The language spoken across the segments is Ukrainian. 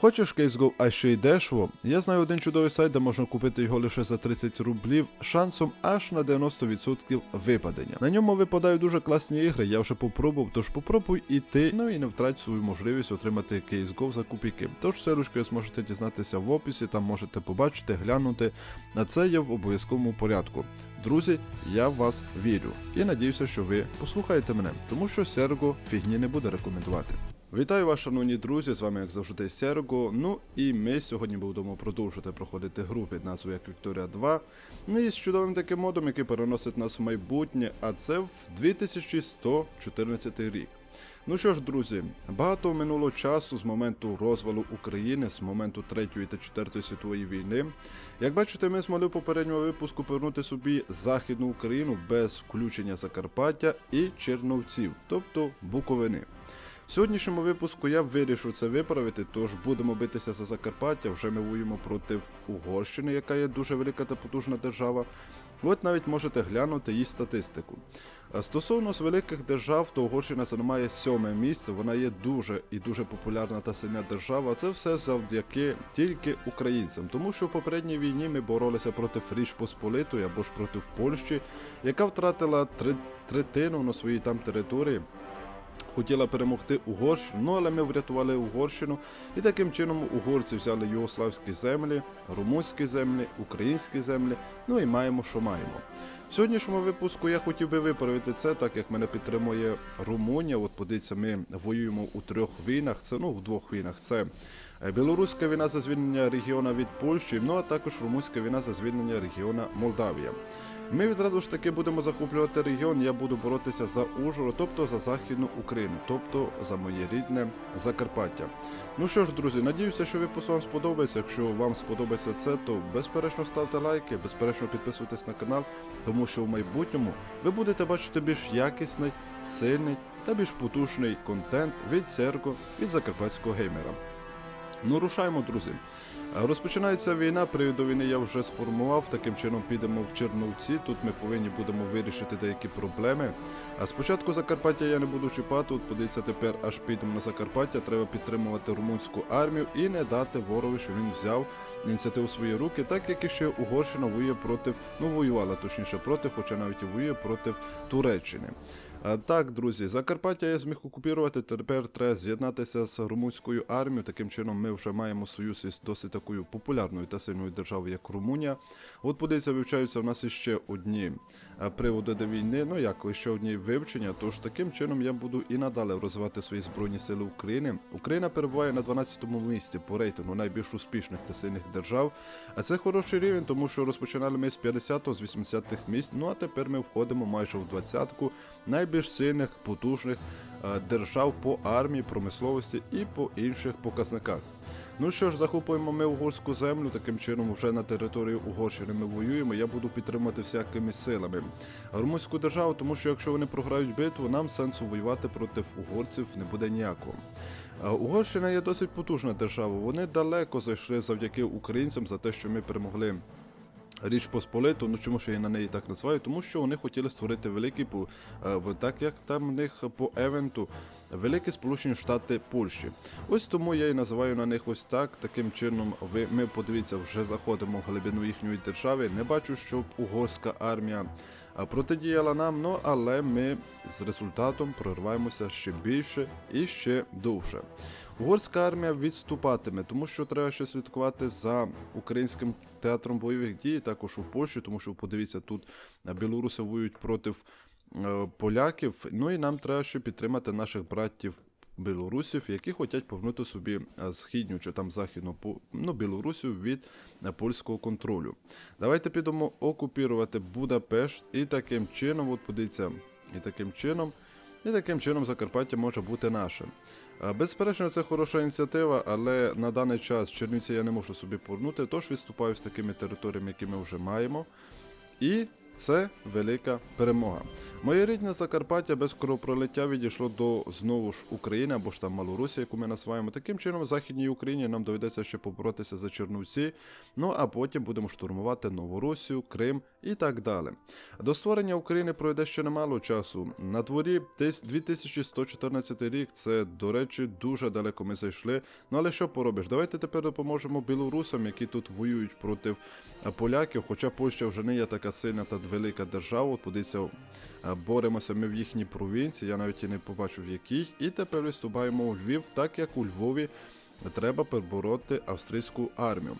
Хочеш CaseGo, а ще й дешево? Я знаю один чудовий сайт, де можна купити його лише за 30 рублів, шансом аж на 90% випадення. На ньому випадають дуже класні ігри, я вже попробував, тож попробуй і ти, ну і не втрать свою можливість отримати CaseGo за копійки. Тож селюшки ви зможете дізнатися в описі, там можете побачити, глянути. На це є в обов'язковому порядку. Друзі, я в вас вірю і надіюся, що ви послухаєте мене, тому що Серго фігні не буде рекомендувати. Вітаю вас, шановні друзі! З вами як завжди Серго. Ну і ми сьогодні будемо продовжувати проходити гру під назвою як Вікторія 2. Ну і з чудовим таким модом, який переносить нас в майбутнє, а це в 2114 рік. Ну що ж, друзі, багато минуло часу з моменту розвалу України, з моменту Третьої та Четвертої світової війни. Як бачите, ми змогли в попередньому випуску повернути собі Західну Україну без включення Закарпаття і Черновців, тобто Буковини. В сьогоднішньому випуску я вирішу це виправити, тож будемо битися за Закарпаття. Вже ми воюємо проти Угорщини, яка є дуже велика та потужна держава. От навіть можете глянути її статистику. Стосовно з великих держав, то Угорщина займає сьоме місце. Вона є дуже і дуже популярна та сильна держава. Це все завдяки тільки українцям, тому що в попередній війні ми боролися проти Річ Посполитої або ж проти Польщі, яка втратила три, третину на своїй там території хотіла перемогти Угорщину, ну але ми врятували Угорщину, і таким чином угорці взяли югославські землі, румунські землі, українські землі. Ну і маємо, що маємо. В сьогоднішньому випуску я хотів би виправити це, так як мене підтримує Румунія. От подивіться, ми воюємо у трьох війнах. Це ну в двох війнах. Це е, білоруська війна за звільнення регіона від Польщі, ну а також румунська війна за звільнення регіона Молдавія. Ми відразу ж таки будемо захоплювати регіон. Я буду боротися за Ужгород, тобто за Західну Україну, тобто за моє рідне Закарпаття. Ну що ж, друзі, надіюся, що випуск вам сподобається. Якщо вам сподобається це, то безперечно ставте лайки, безперечно підписуйтесь на канал, тому що в майбутньому ви будете бачити більш якісний, сильний та більш потужний контент від Серго, від закарпатського геймера. Ну, рушаємо, друзі. Розпочинається війна. Привід до війни я вже сформував. Таким чином підемо в Черновці. Тут ми повинні будемо вирішити деякі проблеми. А спочатку Закарпаття я не буду чіпати. От подивіться, тепер аж підемо на Закарпаття. Треба підтримувати румунську армію і не дати ворогу, що він взяв ініціативу в свої руки, так як і ще Угорщина воює проти, ну воювала точніше проти, хоча навіть і воює проти Туреччини. А, Так, друзі, Закарпаття я зміг окупувати. Тепер треба з'єднатися з румунською армією. Таким чином, ми вже маємо союз із досить такою популярною та сильною державою, як Румунія. От подивіться, вивчаються в нас іще одні приводи до війни. Ну як ще одні вивчення. Тож таким чином я буду і надалі розвивати свої збройні сили України. Україна перебуває на 12-му місці по рейтингу найбільш успішних та сильних держав. А це хороший рівень, тому що розпочинали ми з 50-го, з 80-х місць. Ну а тепер ми входимо майже в 20-ку найбільш сильних, потужних е, держав по армії, промисловості і по інших показниках. Ну що ж, захопуємо ми угорську землю, таким чином вже на території Угорщини ми воюємо. Я буду підтримувати всякими силами румунську державу, тому що якщо вони програють битву, нам сенсу воювати проти угорців не буде ніякого. Е, Угорщина є досить потужна держава. Вони далеко зайшли завдяки українцям за те, що ми перемогли. Річ Посполиту, ну чому ж я на неї так називаю? Тому що вони хотіли створити великий е, так як там в них по евенту Великі Сполучені Штати Польщі. Ось тому я і називаю на них ось так. Таким чином, ви ми подивіться, вже заходимо в глибину їхньої держави. Не бачу, щоб угорська армія протидіяла нам, ну але ми з результатом прориваємося ще більше і ще довше. Угорська армія відступатиме, тому що треба ще слідкувати за українським театром бойових дій, також у Польщі, тому що подивіться, тут е, білоруси воюють проти е, поляків. Ну і нам треба ще підтримати наших братів. Білорусів, які хочуть повернути собі е, східню чи там західну ну, Білорусію від е, польського контролю. Давайте підемо окупувати Будапешт і таким чином, от подивіться, і таким чином, і таким чином Закарпаття може бути нашим. Е, Безперечно, це хороша ініціатива, але на даний час Чернівці я не можу собі повернути, тож відступаю з такими територіями, які ми вже маємо. І це велика перемога. Моє рідне Закарпаття без кровопролиття відійшло до знову ж України або ж там Малорусі, яку ми називаємо. Таким чином, в Західній Україні нам доведеться ще поборотися за Чернівці. Ну а потім будемо штурмувати Новоросію, Крим і так далі. До створення України пройде ще немало часу. На дворі десь 2114 рік. Це, до речі, дуже далеко ми зайшли. Ну але що поробиш? Давайте тепер допоможемо білорусам, які тут воюють проти поляків. Хоча Польща вже не є така сильна та велика держава. Подивіться, боремося ми в їхній провінції. Я навіть і не побачив в якій. І тепер виступаємо у Львів, так як у Львові. Треба перебороти австрійську армію.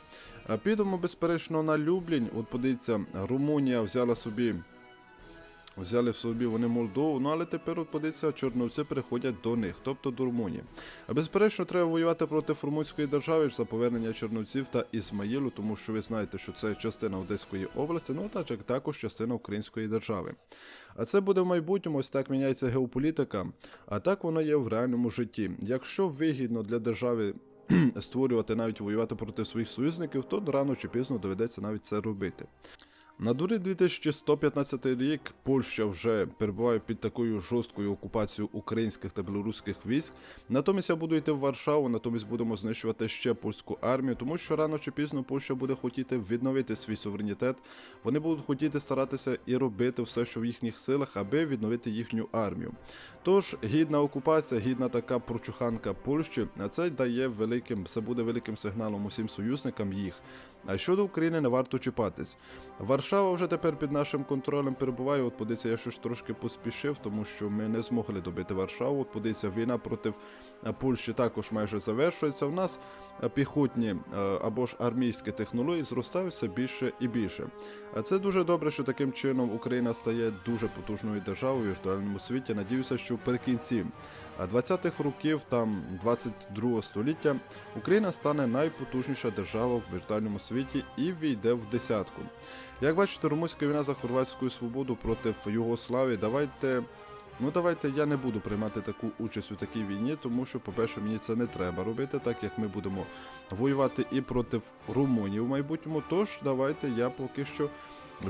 Підемо, безперечно, на Люблінь. От подивіться, Румунія взяла собі. Взяли в собі вони Молдову, ну але тепер от подивіться, чорновці переходять до них, тобто до Румунії. А безперечно, треба воювати проти румунської держави за повернення Черновців та Ізмаїлу, тому що ви знаєте, що це частина Одеської області, ну як також частина української держави. А це буде в майбутньому, ось так міняється геополітика, а так воно є в реальному житті. Якщо вигідно для держави створювати навіть воювати проти своїх союзників, то рано чи пізно доведеться навіть це робити. На дурі 2115 рік Польща вже перебуває під такою жорсткою окупацією українських та білоруських військ. Натомість я буду йти в Варшаву, натомість будемо знищувати ще польську армію, тому що рано чи пізно Польща буде хотіти відновити свій суверенітет. Вони будуть хотіти старатися і робити все, що в їхніх силах, аби відновити їхню армію. Тож гідна окупація, гідна така прочуханка Польщі, це дає великим, це буде великим сигналом усім союзникам їх. А щодо України не варто чіпатись. Варшава вже тепер під нашим контролем перебуває. От подивіться, я щось трошки поспішив, тому що ми не змогли добити Варшаву. От подивіться, війна проти е, Польщі також майже завершується. У нас е, піхотні е, або ж армійські технології зростають все більше і більше. А це дуже добре, що таким чином Україна стає дуже потужною державою у віртуальному світі. Надіюся, що вперекінці 20-х років, там 22 століття, Україна стане найпотужніша держава в віртуальному світі і війде в десятку. Як бачите, румунська війна за хорватську свободу проти Югославії. Давайте. Ну, давайте я не буду приймати таку участь у такій війні, тому що, по-перше, мені це не треба робити, так як ми будемо воювати і проти Румунії в майбутньому. Тож давайте я поки що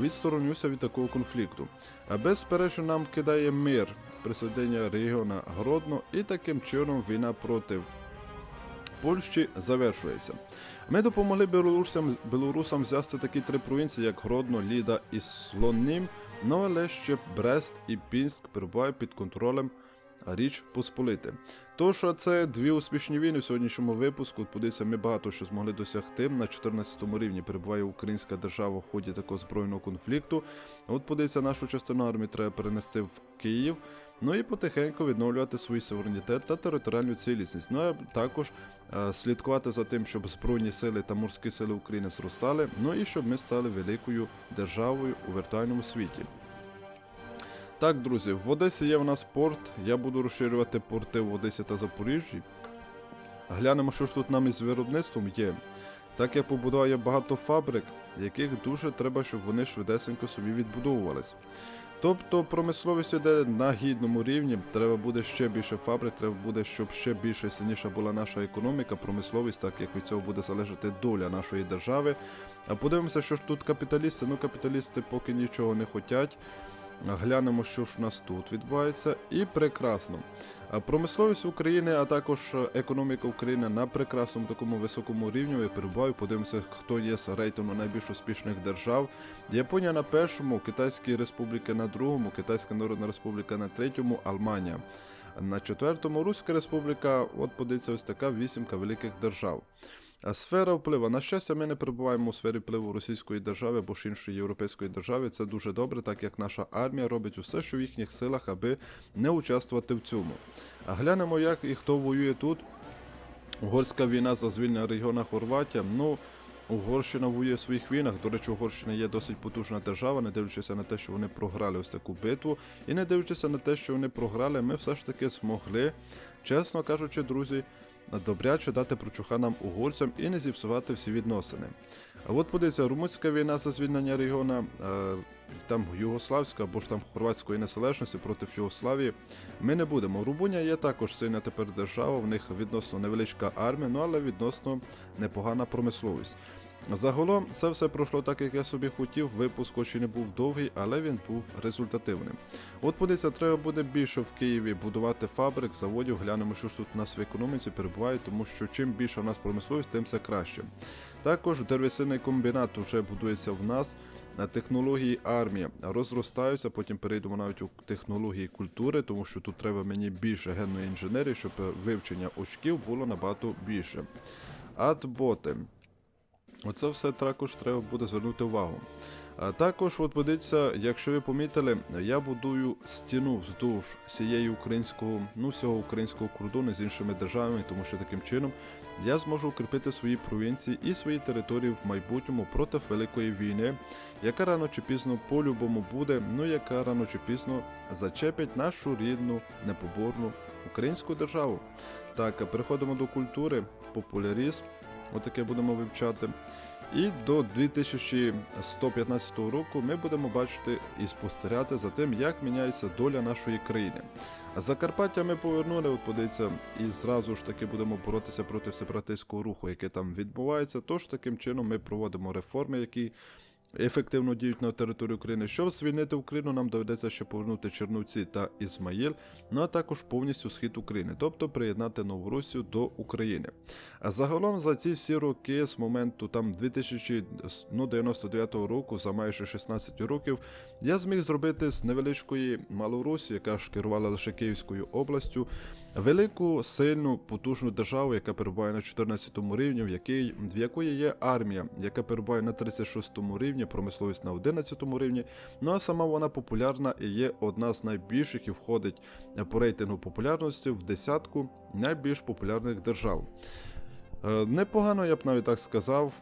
відсторонюся від такого конфлікту. А безперечно, нам кидає мир присоединення регіона Гродно, і таким чином війна проти Польщі завершується. Ми допомогли білорусам, білорусам взяти такі три провінції, як Гродно, Ліда і Слонім, ну але ще Брест і Пінськ перебувають під контролем Річ Посполити. Тож це дві успішні війни в сьогоднішньому випуску. Подивіться, ми багато що змогли досягти. На 14-му рівні перебуває українська держава в ході такого збройного конфлікту. От подивіться, нашу частину армії треба перенести в Київ. Ну і потихеньку відновлювати свій суверенітет та територіальну цілісність. Ну а також е, слідкувати за тим, щоб збройні сили та морські сили України зростали. Ну і щоб ми стали великою державою у віртуальному світі. Так, друзі, в Одесі є в нас порт. Я буду розширювати порти в Одесі та Запоріжжі. Глянемо, що ж тут нам із виробництвом є. Так я побудував багато фабрик, яких дуже треба, щоб вони швидесенько собі відбудовувались. Тобто промисловість йде на гідному рівні, треба буде ще більше фабрик, треба буде, щоб ще більше сильніша була наша економіка, промисловість, так як від цього буде залежати доля нашої держави. А подивимося, що ж тут капіталісти. Ну, капіталісти поки нічого не хочуть. Глянемо, що ж у нас тут відбувається, і прекрасно. Промисловість України, а також економіка України на прекрасному такому високому рівні. Я перебуваю, подивимося, хто є з рейтингу найбільш успішних держав. Японія на першому, Китайська Республіка на другому, Китайська Народна Республіка на третьому, Алманія. На четвертому Руська Республіка, от подивіться, ось така вісімка великих держав. Сфера впливу. На щастя, ми не перебуваємо у сфері впливу Російської держави або ж іншої європейської держави. Це дуже добре, так як наша армія робить усе, що в їхніх силах, аби не участвувати в цьому. А глянемо, як і хто воює тут. Угорська війна за звільнення регіона Хорватія. Ну, Угорщина воює в своїх війнах. До речі, Угорщина є досить потужна держава, не дивлячись на те, що вони програли ось таку битву. І не дивлячись на те, що вони програли, ми все ж таки змогли, чесно кажучи, друзі добряче дати прочуханам угорцям і не зіпсувати всі відносини. А от подивіться, румунська війна за звільнення регіона, там Югославська або ж там хорватської незалежності проти Югославії. Ми не будемо. Румунія є також сильна тепер держава, в них відносно невеличка армія, ну але відносно непогана промисловість. Загалом це все пройшло так, як я собі хотів. Випуск хоч і не був довгий, але він був результативним. От подивіться, треба буде більше в Києві будувати фабрик, заводів. Глянемо, що ж тут у нас в економіці перебуває, тому що чим більше в нас промисловість, тим це краще. Також деревесильний комбінат вже будується в нас. технології армії розростаються. Потім перейдемо навіть у технології культури, тому що тут треба мені більше генної інженерії, щоб вивчення очків було набагато більше. Атботи. Оце все також треба буде звернути увагу. А також, от подивіться, якщо ви помітили, я будую стіну вздовж всієї українського, ну всього українського кордону з іншими державами, тому що таким чином я зможу укріпити свої провінції і свої території в майбутньому проти великої війни, яка рано чи пізно по-любому буде, ну яка рано чи пізно зачепить нашу рідну непоборну українську державу. Так, переходимо до культури, популяризм. Отаке будемо вивчати. І до 2115 року ми будемо бачити і спостерігати за тим, як міняється доля нашої країни. Закарпаття ми повернули, от подивіться, і зразу ж таки будемо боротися проти сепаратистського руху, який там відбувається. Тож таким чином ми проводимо реформи, які ефективно діють на території України. Щоб звільнити Україну, нам доведеться ще повернути Чернівці та Ізмаїл, ну а також повністю схід України, тобто приєднати Новоросію до України. А загалом за ці всі роки з моменту там 2099 року, за майже 16 років, я зміг зробити з невеличкої Малорусі, яка ж керувала лише Київською областю, велику, сильну, потужну державу, яка перебуває на 14 рівні, в якій в якої є армія, яка перебуває на 36 рівні, промисловість на 11 рівні. Ну а сама вона популярна і є одна з найбільших і входить по рейтингу популярності в десятку найбільш популярних держав. Е, Непогано, я б навіть так сказав.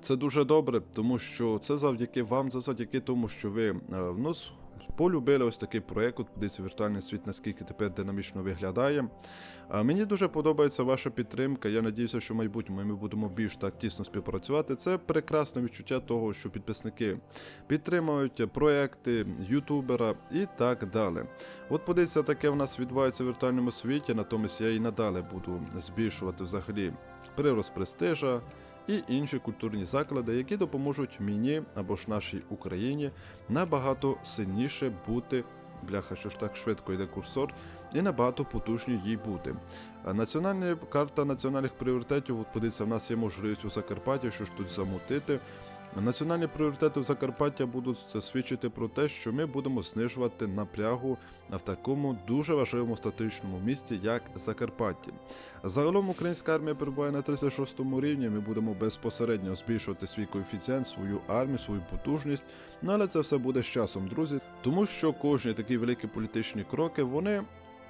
Це дуже добре, тому що це завдяки вам, це завдяки тому, що ви е, ну, полюбили ось такий проект, от подивіться віртуальний світ, наскільки тепер динамічно виглядає. Мені дуже подобається ваша підтримка. Я надіюся, що в майбутньому ми будемо більш так тісно співпрацювати. Це прекрасне відчуття того, що підписники підтримують проекти ютубера і так далі. От подивіться, таке в нас відбувається в віртуальному світі, натомість я і надалі буду збільшувати взагалі прирост престижа і інші культурні заклади, які допоможуть мені або ж нашій Україні набагато сильніше бути. Бляха, що ж так швидко йде курсор, і набагато потужні їй бути. Національна карта національних пріоритетів, от подивіться, в нас є можливість у Закарпатті, що ж тут замутити. Національні пріоритети в Закарпаття будуть свідчити про те, що ми будемо знижувати напрягу в такому дуже важливому статичному місті, як Закарпаття. Загалом українська армія перебуває на 36 рівні. Ми будемо безпосередньо збільшувати свій коефіцієнт, свою армію, свою потужність. Ну але це все буде з часом, друзі. Тому що кожні такі великі політичні кроки вони.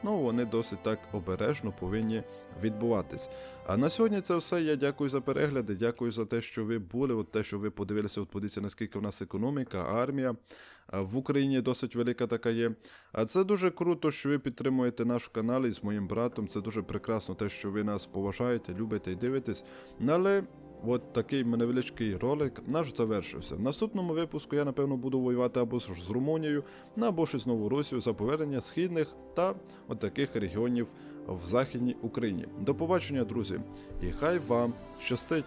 Ну, вони досить так обережно повинні відбуватись. А на сьогодні це все. Я дякую за перегляди. Дякую за те, що ви були. От те, що ви подивилися, от подивіться, наскільки в нас економіка, армія в Україні досить велика така є. А це дуже круто, що ви підтримуєте наш канал із моїм братом. Це дуже прекрасно, те, що ви нас поважаєте, любите і дивитесь. Але от такий невеличкий ролик наш завершився. В наступному випуску я напевно буду воювати або ж з Румунією, ну, або ж із Новоросією за повернення східних та от таких регіонів в Західній Україні. До побачення, друзі, і хай вам щастить!